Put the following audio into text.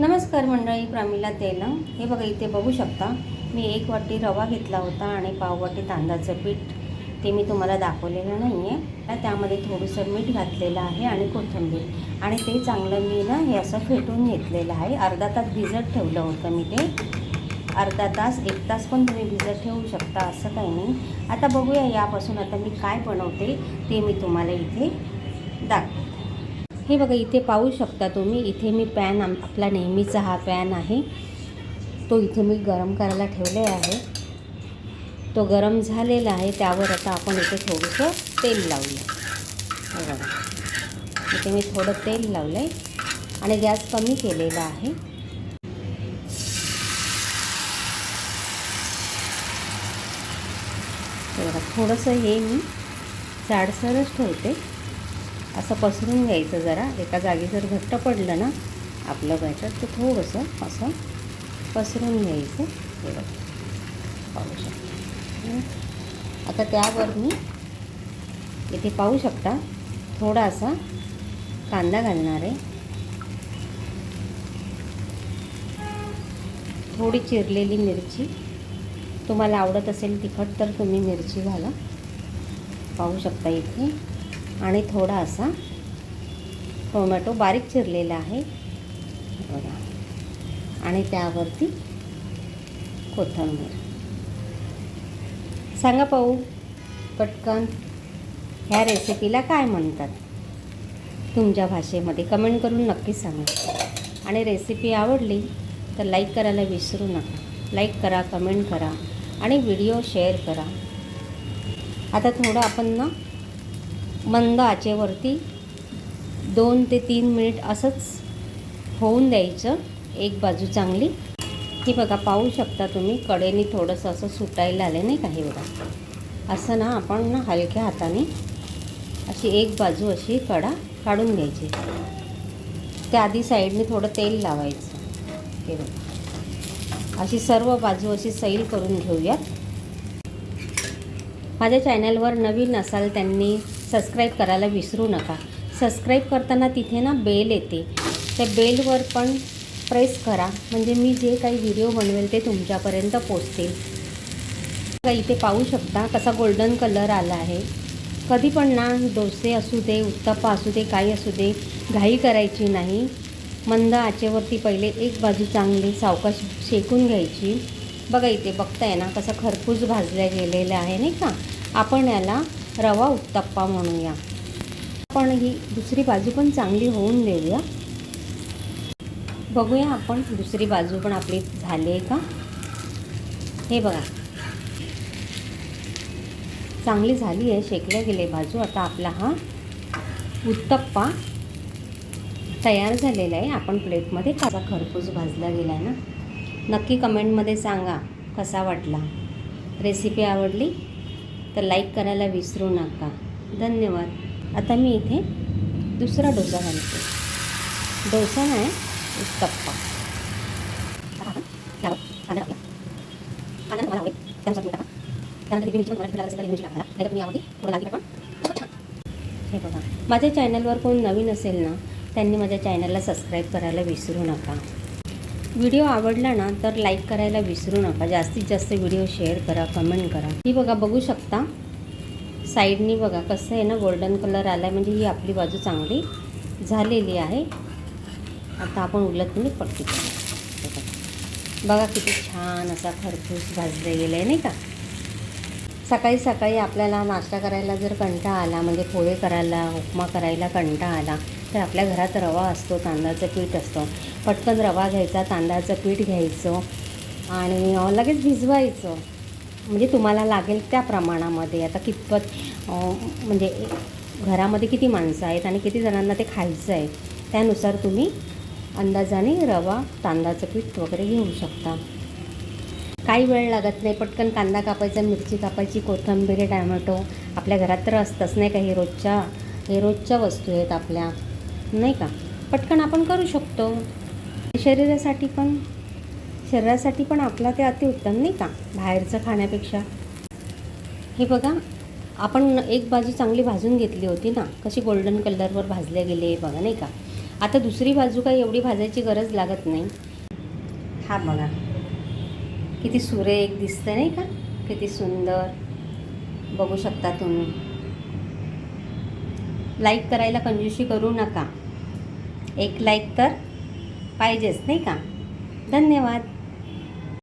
नमस्कार मंडळी प्रामिला तेलम हे बघा इथे बघू शकता मी एक वाटी रवा घेतला होता आणि पाववाटी तांदळाचं पीठ. ते मी तुम्हाला दाखवलेलं नाही आहे त्यामध्ये थोडंसं मीठ घातलेलं आहे आणि कोथिंबीर. आणि ते चांगलं मी ना हे असं फेटून घेतलेलं आहे. अर्धा तास भिजत ठेवलं होतं मी ते. अर्धा तास एक तास पण तुम्ही भिजत ठेवू शकता असं काही नाही. आता बघूया यापासून आता मी काय बनवते ते मी तुम्हाला इथे दाखवते. हे बघा इथे पाहू शकता तुम्ही इथे मी पॅन आम आपला नेहमीचा हा पॅन आहे. तो इथे मी गरम करायला ठेवले आहे. तो गरम झालेला आहे त्यावर आता आपण इथे थोडंसं तेल लावलं हे बघा. इथे मी थोडं तेल लावलं आहे आणि गॅस कमी केलेला आहे. बघा थोडंसं हे मी जाडसरच ठेवते. असं पसरून घ्यायचं जरा. एका जागी जर घट्ट पडलं ना आपलं बॅटर तर थोडंसं असं पसरून घ्यायचं. हे पाहू शकता. आता त्यावर मी इथे पाहू शकता थोडासा कांदा घालणार आहे. थोडी चिरलेली मिरची. तुम्हाला आवडत असेल तिखट तर तुम्ही मिरची घाला. पाहू शकता इथे. आणि थोडा असा टोमॅटो बारीक चिरलेला आहे. बघा. आणि त्यावरती कोथंबीर. सांगा पाहू पटकन. ह्या रेसिपीला काय म्हणतात? तुमच्या भाषेमध्ये कमेंट करून नक्कीच सांगा. आणि रेसिपी आवडली तर लाईक करायला विसरू नका. लाईक करा कमेंट करा आणि व्हिडिओ शेअर करा. आता थोडं आपण ना मंद आचेवरती दोन ते तीन मिनिट असंच होऊन द्यायचं एक बाजू चांगली. ही बघा पाहू शकता तुम्ही कडेने थोडंसं असं सुटायला आलं नाही काही हे बघा? असं ना आपण ना हलक्या हाताने अशी एक बाजू अशी कडा काढून घ्यायची. त्या आधी साईडने थोडं तेल लावायचं. हे बघा. अशी सर्व बाजू अशी सैल करून घेऊयात. माझ्या चॅनलवर नवीन असाल त्यांनी सबस्क्राईब करायला विसरू नका. सबस्क्राईब करताना तिथे ना बेल येते. त्या बेलवर पण प्रेस करा. म्हणजे मी जे काही व्हिडिओ बनवेल ते तुमच्यापर्यंत पोचतील. इथे पाहू शकता कसा गोल्डन कलर आला आहे. कधी पण ना डोसे असू दे उत्तप्पा असू दे काही असू दे घाई करायची नाही. मंद आचेवरती पहिले एक बाजू चांगली सावकाश शेकून घ्यायची. बघा इथे बघताय ना कसा खरपूस भाजल्या गेलेलं आहे नाही का? आपण याला रवा उत्तप्पा म्हणूया. आपण ही दुसरी बाजू पण चांगली होऊन देऊया. बघूया आपण दुसरी बाजू पण आपली झाली आहे का? हे बघा. चांगली झाली आहे शेकल्या गेले बाजू. आता आपला हा उत्तप्पा तयार झालेला आहे. आपण प्लेटमध्ये कसा खरपूस भाजला गेला आहे ना. नक्की कमेंटमध्ये सांगा कसा वाटला. रेसिपी आवडली? तर लाईक करायला विसरू नका. धन्यवाद. आता मी इथे दुसरा डोसा घालते. डोसा नाही उत्तप्पा. हे बघा. माझ्या चॅनलवर कोण नवीन असेल ना त्यांनी माझ्या चॅनलला सबस्क्राईब करायला विसरू नका. व्हिडिओ आवडला ना तर लाईक करायला विसरू नका. जास्तीत जास्त व्हिडिओ शेअर करा कमेंट करा. ही बघा बघू शकता. साईडनी बघा कसं आहे ना गोल्डन कलर आला आहे म्हणजे ही आपली बाजू चांगली झालेली आहे. आता आपण उलट म्हणजे पट्टी करू. बघा किती छान असा खरपूस भाजलं गेलं आहे नाही का? सकाळी सकाळी आपल्याला नाश्ता करायला जर कंटाळा आला म्हणजे पोहे करायला उपमा करायला कंटाळा आला तर आपल्या घरात रवा असतो तांदळाचं पीठ असतं. पटकन रवा घ्यायचा तांदळाचं पीठ घ्यायचं आणि लगेच भिजवायचं. म्हणजे तुम्हाला लागेल त्या प्रमाणामध्ये. आता कितपत म्हणजे घरामध्ये किती माणसं आहेत आणि किती जणांना ते खायचं आहे त्यानुसार तुम्ही अंदाजाने रवा तांदळाचं पीठ वगैरे घेऊ शकता. काही वेळ लागत नाही. पटकन कांदा कापायचा मिरची कापायची कोथंबीर टॅमॅटो. आपल्या घरात तर असतंच नाही का? हे रोजच्या हे रोजच्या वस्तू आहेत आपल्या. नाही का? पटकन आपण करू शकतो. शरीरासाठी पण शरीरासाठी पण आपला ते अतिउत्तम नाही का? बाहेरचं खाण्यापेक्षा. हे बघा आपण एक बाजू चांगली भाजून घेतली होती ना? कशी गोल्डन कलरवर भाजल्या गेले बघा नाही का? आता दुसरी बाजू काही एवढी भाजायची गरज लागत नाही. हा बघा. किती सुरेख दिसतं नाही का? किती सुंदर. बघू शकता तुम्ही. लाईक करायला कंजूशी करू नका. एक लाईक तर पाहिजेच नाही का? धन्यवाद.